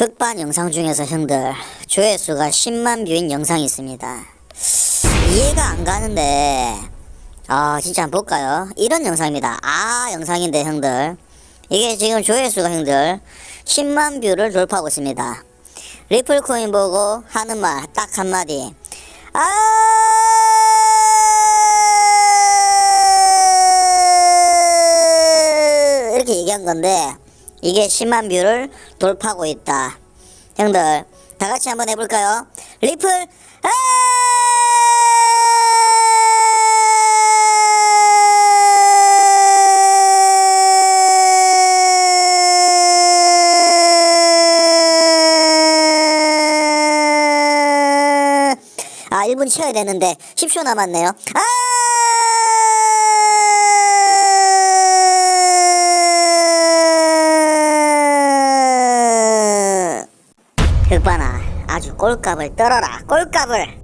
흑반 영상 중에서 형들 조회수가 10만 뷰인 영상이 있습니다. 이해가 안 가는데 아 진짜 한번 볼까요? 이런 영상입니다. 아 영상인데 형들 이게 지금 조회수가 형들 10만 뷰를 돌파하고 있습니다. 리플 코인 보고 하는 말 딱 한마디 아 이렇게 얘기한 건데 이게 10만 뷰를 돌파하고 있다. 형들 다 같이 한번 해볼까요? 리플 아! 아 1분 쉬어야 되는데 10초 남았네요. 아! 흑반아 아주 꼴값을 떨어라 꼴값을